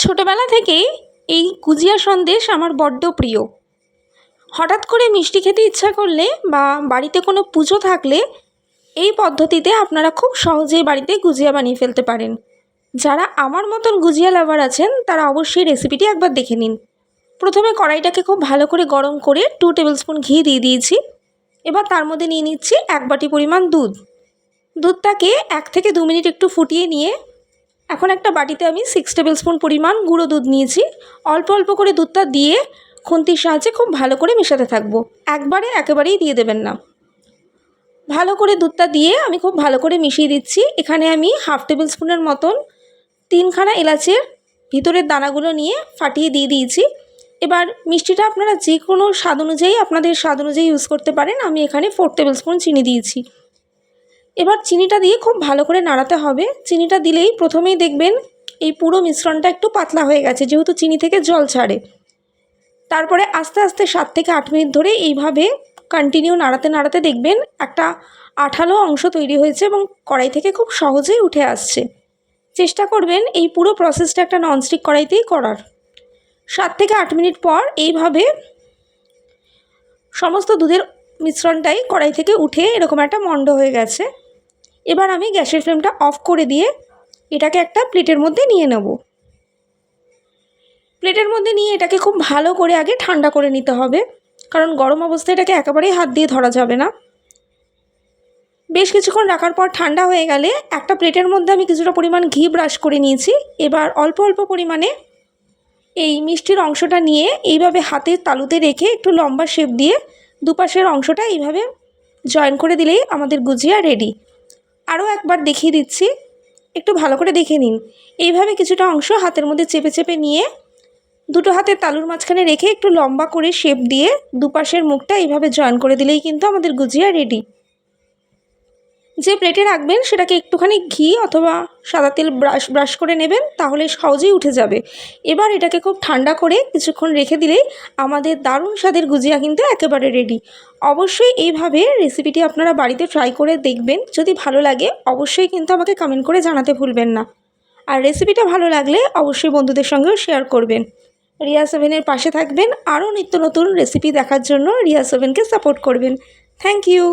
ছোটোবেলা থেকেই এই গুজিয়া সন্দেশ আমার বড্ড প্রিয়। হঠাৎ করে মিষ্টি খেতে ইচ্ছা করলে বা বাড়িতে কোনো পুজো থাকলে এই পদ্ধতিতে আপনারা খুব সহজেই বাড়িতে গুজিয়া বানিয়ে ফেলতে পারেন। যারা আমার মতন গুজিয়া লাভার আছেন, তারা অবশ্যই রেসিপিটি একবার দেখে নিন। প্রথমে কড়াইটাকে খুব ভালো করে গরম করে টু টেবিল স্পুন ঘি দিয়ে দিয়েছি। এবার তার মধ্যে নিয়ে নিচ্ছি এক বাটি পরিমাণ দুধ। দুধটাকে এক থেকে দু মিনিট একটু ফুটিয়ে নিয়ে এখন একটা বাটিতে আমি সিক্স টেবিল স্পুন পরিমাণ গুঁড়ো দুধ নিয়েছি। অল্প অল্প করে দুধটা দিয়ে খুন্তির সাহায্যে খুব ভালো করে মেশাতে থাকব। একবারে একেবারেই দিয়ে দেবেন না। ভালো করে দুধটা দিয়ে আমি খুব ভালো করে মিশিয়ে দিচ্ছি। এখানে আমি হাফ টেবিল স্পুনের মতন তিনখানা এলাচের ভিতরের দানাগুলো নিয়ে ফাটিয়ে দিয়ে দিয়েছি। এবার মিষ্টিটা আপনারা যে কোনো স্বাদ অনুযায়ী, আপনাদের স্বাদ অনুযায়ী ইউজ করতে পারেন। আমি এখানে ফোর টেবিল স্পুন চিনি দিয়েছি। এবার চিনিটা দিয়ে খুব ভালো করে নাড়াতে হবে। চিনিটা দিলেই প্রথমেই দেখবেন এই পুরো মিশ্রণটা একটু পাতলা হয়ে গেছে, যেহেতু চিনি থেকে জল ছাড়ে। তারপরে আস্তে আস্তে সাত থেকে আট মিনিট ধরে এইভাবে কন্টিনিউ নাড়াতে নাড়াতে দেখবেন একটা আঠালো অংশ তৈরি হয়েছে এবং কড়াই থেকে খুব সহজেই উঠে আসছে। চেষ্টা করবেন এই পুরো প্রসেসটা একটা ননস্টিক কড়াইতেই করার। সাত থেকে আট মিনিট পর এইভাবে সমস্ত দুধের মিশ্রণটাই কড়াই থেকে উঠে এরকম একটা মণ্ড হয়ে গেছে। এবার আমি গ্যাসের ফ্লেমটা অফ করে দিয়ে এটাকে একটা প্লেটের মধ্যে নিয়ে নেব। প্লেটের মধ্যে নিয়ে এটাকে খুব ভালো করে আগে ঠান্ডা করে নিতে হবে, কারণ গরম অবস্থায় এটাকে একেবারেই হাত দিয়ে ধরা যাবে না। বেশ কিছুক্ষণ রাখার পর ঠান্ডা হয়ে গেলে একটা প্লেটের মধ্যে আমি কিছুটা পরিমাণ ঘি ব্রাশ করে নিয়েছি। এবার অল্প অল্প পরিমাণে এই মিষ্টির অংশটা নিয়ে এইভাবে হাতের তালুতে রেখে একটু লম্বা শেপ দিয়ে দুপাশের অংশটা এইভাবে জয়েন করে দিলেই আমাদের গুজিয়া রেডি আরও একবার দেখিয়ে দিচ্ছি, একটু ভালো করে দেখে নিন। এইভাবে কিছুটা অংশ হাতের মধ্যে চেপে চেপে নিয়ে দুটো হাতের তালুর মাঝখানে রেখে একটু লম্বা করে শেপ দিয়ে দুপাশের মুখটা এইভাবে জয়েন করে দিলেই কিন্তু আমাদের গুজিয়া রেডি যে প্লেটে রাখবেন সেটাকে একটুখানি ঘি অথবা সাদা তেল ব্রাশ ব্রাশ করে নেবেন, তাহলে সহজেই উঠে যাবে। এবার এটাকে খুব ঠান্ডা করে কিছুক্ষণ রেখে দিলেই আমাদের দারুণ স্বাদের গুজিয়া কিন্তু একেবারে রেডি অবশ্যই এইভাবে রেসিপিটি আপনারা বাড়িতে ট্রাই করে দেখবেন। যদি ভালো লাগে, অবশ্যই কিন্তু আমাকে কমেন্ট করে জানাতে ভুলবেন না। আর রেসিপিটা ভালো লাগলে অবশ্যই বন্ধুদের সঙ্গেও শেয়ার করবেন। রিয়া সেভেনের পাশে থাকবেন। আরও নিত্য নতুন রেসিপি দেখার জন্য রিয়া সেভেনকে সাপোর্ট করবেন। Thank you